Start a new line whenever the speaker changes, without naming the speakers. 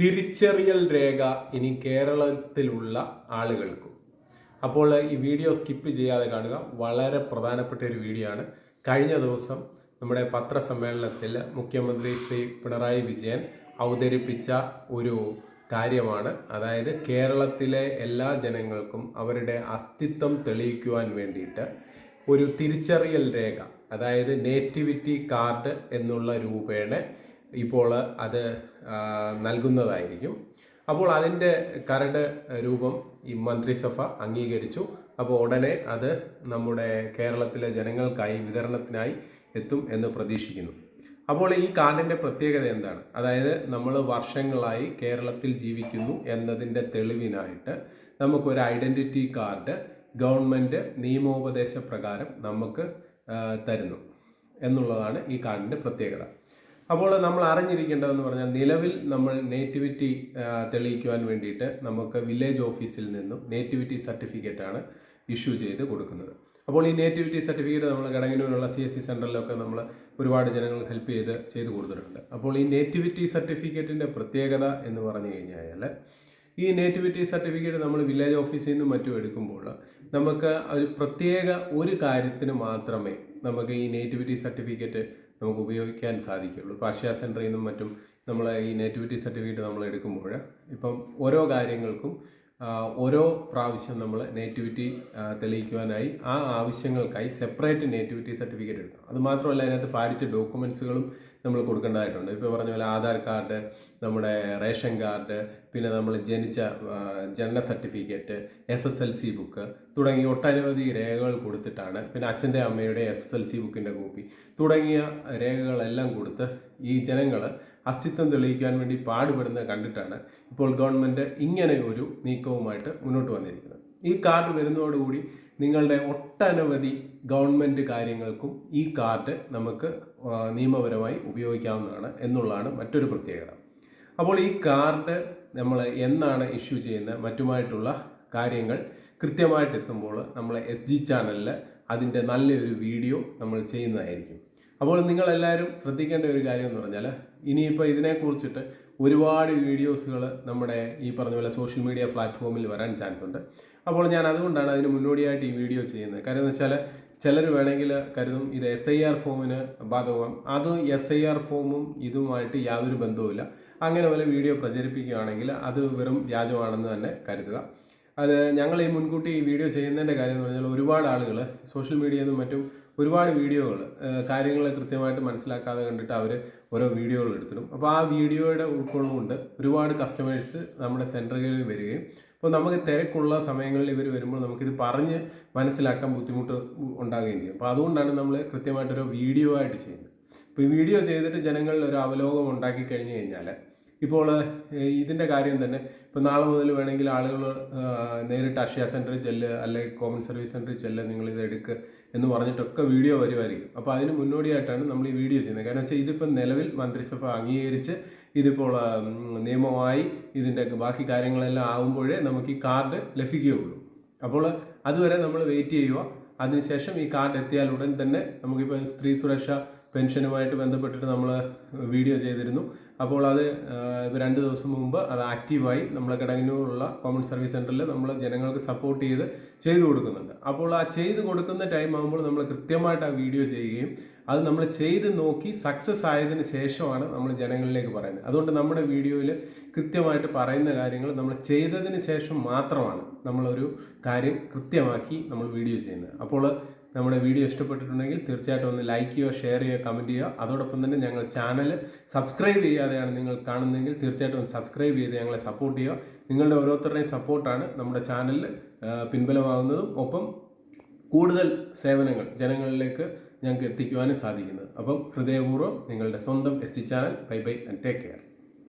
തിരിച്ചറിയൽ രേഖ ഇനി കേരളത്തിലുള്ള ആളുകൾക്കും. അപ്പോൾ ഈ വീഡിയോ സ്കിപ്പ് ചെയ്യാതെ കാണുക. വളരെ പ്രധാനപ്പെട്ട ഒരു വീഡിയോ ആണ്. കഴിഞ്ഞ ദിവസം നമ്മുടെ പത്രസമ്മേളനത്തിൽ മുഖ്യമന്ത്രി ശ്രീ പിണറായി വിജയൻ അവതരിപ്പിച്ച ഒരു കാര്യമാണ്. അതായത് കേരളത്തിലെ എല്ലാ ജനങ്ങൾക്കും അവരുടെ അസ്തിത്വം തെളിയിക്കുവാൻ വേണ്ടിയിട്ട് ഒരു തിരിച്ചറിയൽ രേഖ അതായത് നേറ്റിവിറ്റി കാർഡ് എന്നുള്ള രൂപേണ ഇപ്പോൾ അത് നൽകുന്നതായിരിക്കും. അപ്പോൾ അതിന്റെ കരട് രൂപം ഈ മന്ത്രിസഭ അംഗീകരിച്ചു. അപ്പോൾ ഉടനെ അത് നമ്മുടെ കേരളത്തിലെ ജനങ്ങൾക്കായി വിതരണത്തിനായി എത്തും എന്ന് പ്രതീക്ഷിക്കുന്നു. അപ്പോൾ ഈ കാർഡിന്റെ പ്രത്യേകത എന്താണ്? അതായത് നമ്മൾ വർഷങ്ങളായി കേരളത്തിൽ ജീവിക്കുന്നു എന്നതിന്റെ തെളിവിനായിട്ട് നമുക്കൊരു ഐഡന്റിറ്റി കാർഡ് ഗവൺമെന്റ് നിയമോപദേശപ്രകാരം നമുക്ക് തരുന്നു. എന്നുള്ളതാണ് ഈ കാർഡിന്റെ പ്രത്യേകത. അപ്പോൾ നമ്മൾ അറിഞ്ഞിരിക്കേണ്ടതെന്ന് പറഞ്ഞാൽ നിലവിൽ നമ്മൾ നേറ്റിവിറ്റി തെളിയിക്കുവാൻ വേണ്ടിയിട്ട് നമുക്ക് വില്ലേജ് ഓഫീസിൽ നിന്നും നേറ്റിവിറ്റി സർട്ടിഫിക്കറ്റ് ആണ് ഇഷ്യൂ ചെയ്ത് കൊടുക്കുന്നത്. അപ്പോൾ ഈ നേറ്റിവിറ്റി സർട്ടിഫിക്കറ്റ് നമ്മൾ കടങ്ങനൂരുള്ള സി എസ് സി സെന്ററിലൊക്കെ നമ്മൾ ഒരുപാട് ജനങ്ങൾ ഹെൽപ്പ് ചെയ്ത് ചെയ്ത് കൊടുത്തിട്ടുണ്ട്. അപ്പോൾ ഈ നേറ്റിവിറ്റി സർട്ടിഫിക്കറ്റിന്റെ പ്രത്യേകത എന്ന് പറഞ്ഞു കഴിഞ്ഞാൽ ഈ നേറ്റിവിറ്റി സർട്ടിഫിക്കറ്റ് നമ്മൾ വില്ലേജ് ഓഫീസിൽ നിന്നും മറ്റും എടുക്കുമ്പോൾ നമുക്ക് ഒരു പ്രത്യേക ഒരു കാര്യത്തിന് മാത്രമേ നമുക്ക് ഈ നേറ്റിവിറ്റി സർട്ടിഫിക്കറ്റ് നമുക്ക് ഉപയോഗിക്കാൻ സാധിക്കുകയുള്ളൂ. പാർഷ്യ സെന്ററിൽ നിന്നും മറ്റും നമ്മൾ ഈ നേറ്റിവിറ്റി സർട്ടിഫിക്കറ്റ് നമ്മൾ എടുക്കുമ്പോൾ ഇപ്പം ഓരോ കാര്യങ്ങൾക്കും ഓരോ പ്രാവശ്യം നമ്മൾ നേറ്റിവിറ്റി തെളിയിക്കുവാനായി ആ ആവശ്യങ്ങൾക്കായി സെപ്പറേറ്റ് നേറ്റിവിറ്റി സർട്ടിഫിക്കറ്റ് എടുക്കണം. അതുമാത്രമല്ല അതിനകത്ത് ഭാരിച്ച ഡോക്യുമെൻസുകളും നമ്മൾ കൊടുക്കേണ്ടതായിട്ടുണ്ട്. ഇപ്പോൾ പറഞ്ഞ പോലെ ആധാർ കാർഡ് നമ്മുടെ റേഷൻ കാർഡ് പിന്നെ നമ്മൾ ജനിച്ച ജനന certificate S S L C book തുടങ്ങിയ ഒട്ടനവധി രേഖകൾ കൊടുത്തിട്ടാണ് പിന്നെ അച്ഛന്റെ അമ്മയുടെ എസ് എസ് എൽ സി ബുക്കിന്റെ കോപ്പി തുടങ്ങിയ രേഖകളെല്ലാം കൊടുത്ത് ഈ ജനങ്ങൾ അസ്തിത്വം തെളിയിക്കാൻ വേണ്ടി പാടുപെടുന്നത് കണ്ടിട്ടാണ് ഇപ്പോൾ ഗവൺമെന്റ് ഇങ്ങനെ ഒരു നീക്കവുമായിട്ട് മുന്നോട്ട് വന്നിരിക്കുന്നത്. ഈ കാർഡ് വരുന്നതോടുകൂടി നിങ്ങളുടെ ഒട്ടനവധി ഗവൺമെന്റ് കാര്യങ്ങൾക്കും ഈ കാർഡ് നമുക്ക് നിയമപരമായി ഉപയോഗിക്കാവുന്നതാണ് എന്നുള്ളതാണ് മറ്റൊരു പ്രത്യേകത. അപ്പോൾ ഈ കാർഡ് നമ്മൾ എന്നാണ് ഇഷ്യൂ ചെയ്യുന്ന മറ്റുമായിട്ടുള്ള കാര്യങ്ങൾ കൃത്യമായിട്ട് എത്തുമ്പോൾ നമ്മൾ എസ് ജി ചാനലിൽ അതിന്റെ നല്ലൊരു വീഡിയോ നമ്മൾ ചെയ്യുന്നതായിരിക്കും. അപ്പോൾ നിങ്ങളെല്ലാവരും ശ്രദ്ധിക്കേണ്ട ഒരു കാര്യം എന്ന് പറഞ്ഞാൽ ഇനിയിപ്പോൾ ഇതിനെക്കുറിച്ചിട്ട് ഒരുപാട് വീഡിയോസുകൾ നമ്മുടെ ഈ പറഞ്ഞ പോലെ സോഷ്യൽ മീഡിയ പ്ലാറ്റ്ഫോമിൽ വരാൻ ചാൻസ് ഉണ്ട്. അപ്പോൾ ഞാൻ അതുകൊണ്ടാണ് അതിന് മുന്നോടിയായിട്ട് ഈ വീഡിയോ ചെയ്യുന്നത്. കാര്യം എന്ന് വെച്ചാൽ ചിലർ വേണമെങ്കിൽ കരുതും ഇത് എസ് ഐ ആർ ഫോമിന് ബാധകമാകും അത് എസ് ഐ ആർ ഫോമും ഇതുമായിട്ട് യാതൊരു ബന്ധവുമില്ല. അങ്ങനെ വല്ല വീഡിയോ പ്രചരിപ്പിക്കുകയാണെങ്കിൽ അത് വെറും വ്യാജമാണെന്ന് തന്നെ കരുതുക. അത് ഞങ്ങൾ ഈ മുൻകൂട്ടി ഈ വീഡിയോ ചെയ്യുന്നതിന്റെ കാര്യം എന്ന് പറഞ്ഞാൽ ഒരുപാട് ആളുകൾ സോഷ്യൽ മീഡിയയിൽ നിന്നും മറ്റും ഒരുപാട് വീഡിയോകൾ കാര്യങ്ങൾ കൃത്യമായിട്ട് മനസ്സിലാക്കാതെ കണ്ടിട്ട് അവർ ഓരോ വീഡിയോകൾ എടുത്തിടും. അപ്പോൾ ആ വീഡിയോയുടെ ഉൾക്കൊള്ളുകൊണ്ട് ഒരുപാട് കസ്റ്റമേഴ്സ് നമ്മുടെ സെന്ററുകളിൽ വരികയും അപ്പോൾ നമുക്ക് തിരക്കുള്ള സമയങ്ങളിൽ ഇവർ വരുമ്പോൾ നമുക്കിത് പറഞ്ഞ് മനസ്സിലാക്കാൻ ബുദ്ധിമുട്ട് ഉണ്ടാകുകയും ചെയ്യും. അപ്പോൾ അതുകൊണ്ടാണ് നമ്മൾ കൃത്യമായിട്ടൊരു വീഡിയോ ആയിട്ട് ചെയ്യുന്നത്. അപ്പോൾ ഈ വീഡിയോ ചെയ്തിട്ട് ജനങ്ങളിൽ ഒരു അവലോകം ഉണ്ടാക്കി കഴിഞ്ഞു കഴിഞ്ഞാൽ ഇപ്പോൾ ഇതിന്റെ കാര്യം തന്നെ. ഇപ്പോൾ നാളെ മുതൽ വേണമെങ്കിൽ ആളുകൾ നേരിട്ട് അക്ഷയ സെന്ററിൽ ചെല്ല് അല്ലെങ്കിൽ കോമൺ സർവീസ് സെന്ററിൽ ചെല്ല് നിങ്ങൾ ഇത് എടുക്കുക എന്ന് പറഞ്ഞിട്ടൊക്കെ വീഡിയോ വരുമായിരിക്കും അപ്പോൾ അതിന് മുന്നോടിയായിട്ടാണ് നമ്മൾ ഈ വീഡിയോ ചെയ്യുന്നത്. കാരണം വെച്ചാൽ ഇതിപ്പോൾ നിലവിൽ മന്ത്രിസഭ അംഗീകരിച്ച് ഇതിപ്പോൾ നിയമമായി ഇതിന്റെ ബാക്കി കാര്യങ്ങളെല്ലാം ആകുമ്പോഴേ നമുക്ക് ഈ കാർഡ് ലഭിക്കുകയുള്ളൂ. അപ്പോൾ അതുവരെ നമ്മൾ വെയിറ്റ് ചെയ്യുക. അതിനുശേഷം ഈ കാർഡ് എത്തിയാൽ ഉടൻ തന്നെ നമുക്കിപ്പോൾ സ്ത്രീ സുരക്ഷ പെൻഷനുമായിട്ട് ബന്ധപ്പെട്ടിട്ട് നമ്മൾ വീഡിയോ ചെയ്തിരുന്നു. അപ്പോൾ അത് രണ്ട് ദിവസം മുമ്പ് അത് ആക്റ്റീവായി നമ്മളെ കിടങ്ങിനുള്ള കോമൺ സർവീസ് സെന്ററിൽ നമ്മൾ ജനങ്ങൾക്ക് സപ്പോർട്ട് ചെയ്ത് ചെയ്തു കൊടുക്കുന്നുണ്ട്. അപ്പോൾ ആ ചെയ്ത് കൊടുക്കുന്ന ടൈം ആകുമ്പോൾ നമ്മൾ കൃത്യമായിട്ട് ആ വീഡിയോ ചെയ്യുകയും അത് നമ്മൾ ചെയ്ത് നോക്കി സക്സസ് ആയതിനു ശേഷമാണ് നമ്മൾ ജനങ്ങളിലേക്ക് പറയുന്നത്. അതുകൊണ്ട് നമ്മുടെ വീഡിയോയിൽ കൃത്യമായിട്ട് പറയുന്ന കാര്യങ്ങൾ നമ്മൾ ചെയ്തതിന് ശേഷം മാത്രമാണ് നമ്മളൊരു കാര്യം കൃത്യമാക്കി നമ്മൾ വീഡിയോ ചെയ്യുന്നത്. അപ്പോൾ നമ്മുടെ വീഡിയോ ഇഷ്ടപ്പെട്ടിട്ടുണ്ടെങ്കിൽ തീർച്ചയായിട്ടും ഒന്ന് ലൈക്ക് ചെയ്യുക ഷെയർ ചെയ്യുക കമന്റ് ചെയ്യുക. അതോടൊപ്പം തന്നെ ഞങ്ങൾ ചാനൽ സബ്സ്ക്രൈബ് ചെയ്യാതെയാണ് നിങ്ങൾ കാണുന്നതെങ്കിൽ തീർച്ചയായിട്ടും ഒന്ന് സബ്സ്ക്രൈബ് ചെയ്ത് ഞങ്ങളെ സപ്പോർട്ട് ചെയ്യുക. നിങ്ങളുടെ ഓരോരുത്തരുടെയും സപ്പോർട്ടാണ് നമ്മുടെ ചാനലിൽ പിൻബലമാകുന്നതും. ഒപ്പം കൂടുതൽ സേവനങ്ങൾ ജനങ്ങളിലേക്ക് ഞങ്ങൾക്ക് എത്തിക്കുവാനും സാധിക്കുന്നത്. അപ്പം ഹൃദയപൂർവം നിങ്ങളുടെ സ്വന്തം S T channel bye bye and take care